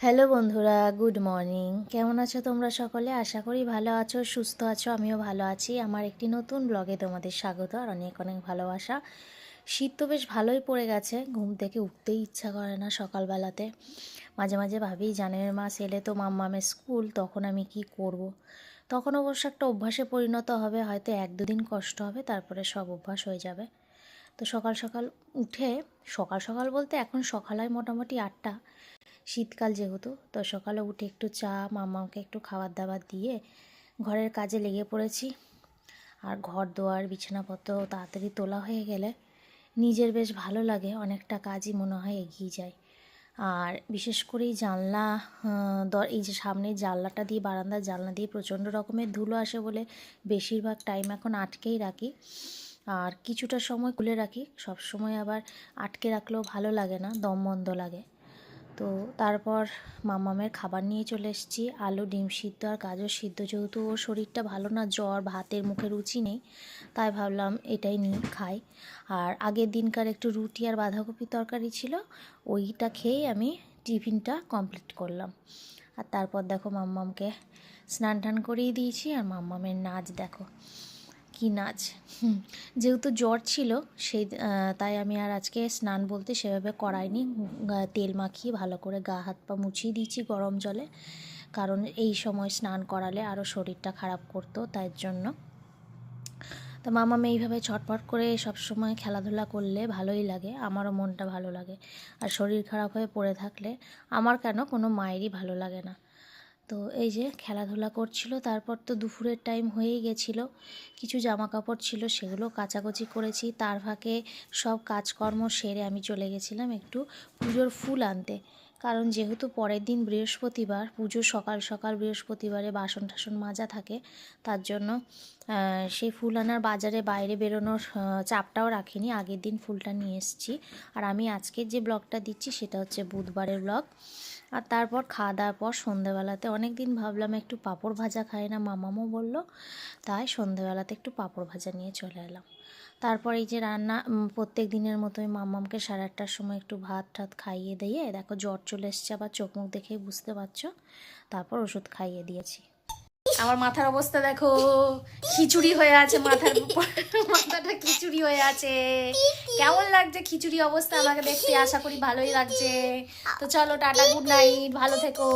Hello বন্ধুরা, good morning. কেমন আছো তোমরা সকলে? আশা করি ভালো আছো, সুস্থ আছো, আমিও ভালো আছি। আমার একটি নতুন ব্লগে তোমাদের স্বাগত আর অনেক অনেক ভালোবাসা। শীত তো বেশ ভালোই পড়ে গেছে, ঘুম থেকে উঠতেই ইচ্ছা করে না সকালবেলাতে। মাঝে মাঝে ভাবি জানের মাস এলে তো মাম্মামের স্কুল, তখন আমি কি করব। তখন অবশ্য একটা অভ্যাসে পরিণত হবে, হয়তো এক দুদিন কষ্ট হবে, তারপরে সব অভ্যাস হয়ে যাবে। তো সকাল সকাল উঠে, সকাল সকাল বলতে এখন সকাল হয় মোটামুটি আটটা। শীতকাল যেহেতু, তো সকালে উঠে একটু চা, মামাকে একটু খাবার দাবার দিয়ে ঘরের কাজে লেগে পড়েছি। আর ঘর দোয়ার, বিছানাপত্র তাড়াতাড়ি তোলা হয়ে গেলে নিজের বেশ ভালো লাগে, অনেকটা কাজই মনে হয় এগিয়ে যায়। আর বিশেষ করে এই জানলা এই যে সামনে জানলাটা দিয়ে, বারান্দার জানলা দিয়ে প্রচণ্ড রকমের ধুলো আসে বলে বেশিরভাগ টাইম এখন আটকেই রাখি। আর কিছুটা সময় খুলে রাখি সব সময় আবার আটকে রাখলেও ভালো লাগে না, দম বন্ধ লাগে। তো তারপর মামামের খাবার নিয়ে চলে এসেছি। আলু, ডিম সিদ্ধ আর গাজর সিদ্ধ। যেহেতু ওর শরীরটা ভালো না, জ্বর, ভাতের মুখে রুচি নেই, তাই ভাবলাম এটাই নিয়ে খাই। আর আগের দিনকার একটু রুটি আর বাঁধাকপি তরকারি ছিল, ওইটা খেয়েই আমি টিফিনটা কমপ্লিট করলাম। আর তারপর দেখো মাম্মামকে স্নান টান করিয়ে দিয়েছি, আর মাম্মামের নাচ দেখো। কি নাচ? যেহেতু জ্বর ছিল, সেই তাই আমি আর আজকে স্নান বলতে সেভাবে করাইনি। তেল মাখিয়ে ভালো করে গা, হাত, পা মুছিয়ে দিয়েছি গরম জলে। কারণ এই সময় স্নান করালে আরও শরীরটা খারাপ করতো, তাই জন্য। তো মামা এইভাবে ছটফট করে সব সময় খেলাধুলা করলে ভালোই লাগে, আমারও মনটা ভালো লাগে। আর শরীর খারাপ হয়ে পড়ে থাকলে আমার কেন কোনো মায়েরই ভালো লাগে না। তো এই যে খেলাধুলা করছিল, তারপর তো দুপুরের টাইম হয়েই গেছিল। কিছু জামা কাপড় ছিল, সেগুলো কাচাকুচি করেছি। তার ফাঁকে সব কাজকর্ম সেরে আমি চলে গেছিলাম একটু পুজোর ফুল আনতে। কারণ যেহেতু পরের দিন বৃহস্পতিবার, পুজো সকাল সকাল বৃহস্পতিবারে বাসন টাসন মাজা থাকে, তার জন্য সেই ফুল আনার বাজারে বাইরে বেরোনোর চাপটাও রাখিনি। আগের দিন ফুলটা নিয়ে এসেছি। আর আমি আজকের যে ব্লগটা দিচ্ছি, সেটা হচ্ছে বুধবারের ব্লগ। আর তারপর খাওয়া দাওয়ার পর সন্ধেবেলাতে অনেক দিন ভাবলাম একটু পাঁপড় ভাজা খাই না, মামামও বলল। তাই সন্ধেবেলাতে একটু পাঁপড় ভাজা নিয়ে চলে এলাম। তারপর এই যে রান্না প্রত্যেক দিনের মতোই মামামকে সাড়ে আটটার সময় একটু ভাত টাত খাইয়ে দিয়ে, দেখো জ্বর চলে এসছে, আবার চোখ মুখ দেখেই বুঝতে পারছ, তারপর ওষুধ খাইয়ে দিয়েছি। আমার মাথার অবস্থা দেখো। খিচুড়ি হয়ে আছে মাথার উপর। মাথাটা খিচুড়ি হয়ে আছে। কেমন লাগছে খিচুড়ি অবস্থা? আমাকে দেখতে আশা করি ভালোই লাগছে। তো চলো টাটা গুড নাইট ভালো থেকো।